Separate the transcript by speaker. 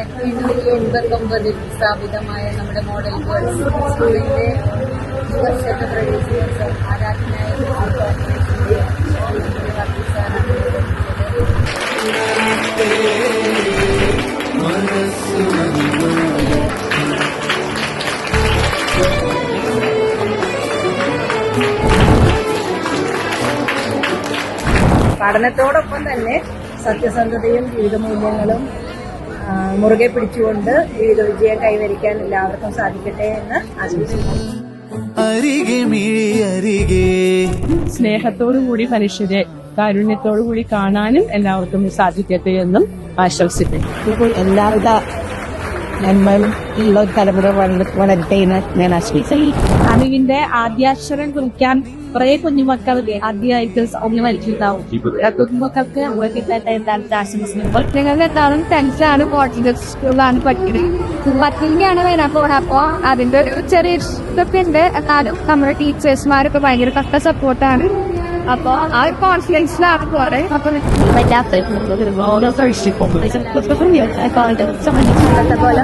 Speaker 1: ആയിരത്തി എണ്ണൂറ്റി എൺപത്തി സ്ഥാപിതമായ നമ്മുടെ മോഡൽ ഗേൾസ് സ്കൂളിന്റെ ഈ വർഷത്തെ പ്രവേശനോത്സവം ആരാധനായ. പഠനത്തോടൊപ്പം തന്നെ സത്യസന്ധതയും ജീവിതമൂല്യങ്ങളും ആ, മുറുകെ പിടിച്ചുകൊണ്ട് ജീവിത വിജയം കൈവരിക്കാൻ എല്ലാവർക്കും സാധിക്കട്ടെ എന്ന് ആശംസിക്കുന്നു.
Speaker 2: സ്നേഹത്തോടു കൂടി മനുഷ്യരെ
Speaker 3: കാരുണ്യത്തോടു കൂടി കാരുണ്യത്തോടുകൂടി കാണാനും എല്ലാവർക്കും സാധിക്കട്ടെ എന്നും ആശംസിക്കുന്നു.
Speaker 4: ഇപ്പോൾ എല്ലാവിധ നന്മയും ഉള്ള ഒരു തലമുറ വളരട്ടെ എന്ന് ഞാൻ ആശ്രയിക്കുന്നു
Speaker 3: അറിവിന്റെ ആദ്യാക്ഷരം കുറിക്കാൻ കുറെ കുഞ്ഞുമക്കൾ ആദ്യമായിട്ട് ഒന്ന് വലിച്ചിട്ടുണ്ടാവും കുഞ്ഞുമക്കൾക്ക് എന്താണ് ആശംസിക്കുമ്പോൾ
Speaker 5: ഞങ്ങളുടെ എല്ലാവരും ടെൻഷനാണ് കോട്ടേജ് സ്കൂളിലാണ് പഠിക്കുന്നത്. പത്തിന്റെയാണ് വരാൻ പോകുന്നത് അപ്പോൾ അതിന്റെ ഒരു ചെറിയ ഇഷ്ടത്തിന്റെ ഉണ്ട്. എന്നാലും നമ്മുടെ ടീച്ചേഴ്സ്മാരൊക്കെ ഭയങ്കര കട്ട സപ്പോർട്ടാണ് അപ്പോൾ ആ ഒരു കോൺഫിഡൻസിലാണ് പോരെ അപ്പം
Speaker 1: ഇന്നത്തെ പോലെ